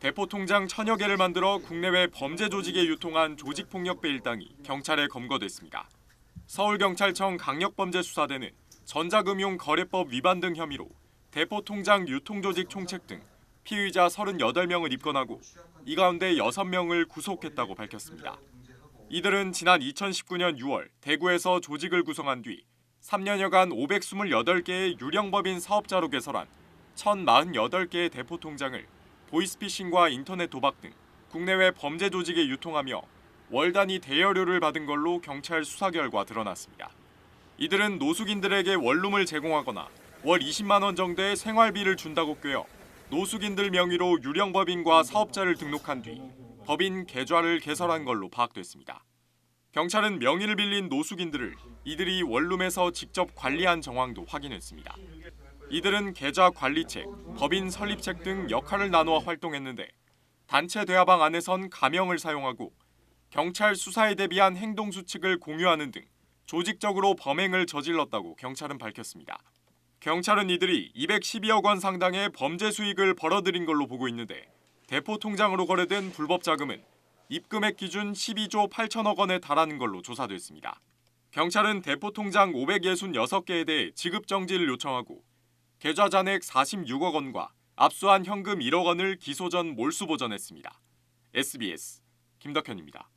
대포 통장 천여 개를 만들어 국내외 범죄 조직에 유통한 조직폭력배 일당이 경찰에 검거됐습니다. 서울경찰청 강력범죄수사대는 전자금융 거래법 위반 등 혐의로 대포 통장 유통조직 총책 등 피의자 38명을 입건하고 이 가운데 6명을 구속했다고 밝혔습니다. 이들은 지난 2019년 6월 대구에서 조직을 구성한 뒤 3년여간 528개의 유령법인 사업자로 개설한 1048개의 대포 통장을 보이스피싱과 인터넷 도박 등 국내외 범죄 조직에 유통하며 월 단위 대여료를 받은 걸로 경찰 수사 결과 드러났습니다. 이들은 노숙인들에게 원룸을 제공하거나 월 20만 원 정도의 생활비를 준다고 꿰어 노숙인들 명의로 유령법인과 사업자를 등록한 뒤 법인 계좌를 개설한 걸로 파악됐습니다. 경찰은 명의를 빌린 노숙인들을 이들이 원룸에서 직접 관리한 정황도 확인했습니다. 이들은 계좌 관리책, 법인 설립책 등 역할을 나누어 활동했는데 단체 대화방 안에선 가명을 사용하고 경찰 수사에 대비한 행동 수칙을 공유하는 등 조직적으로 범행을 저질렀다고 경찰은 밝혔습니다. 경찰은 이들이 212억 원 상당의 범죄 수익을 벌어들인 걸로 보고 있는데 대포 통장으로 거래된 불법 자금은 입금액 기준 12조 8천억 원에 달하는 걸로 조사됐습니다. 경찰은 대포 통장 566개에 대해 지급 정지를 요청하고 계좌 잔액 46억 원과 압수한 현금 1억 원을 기소 전 몰수 보전했습니다. SBS 김덕현입니다.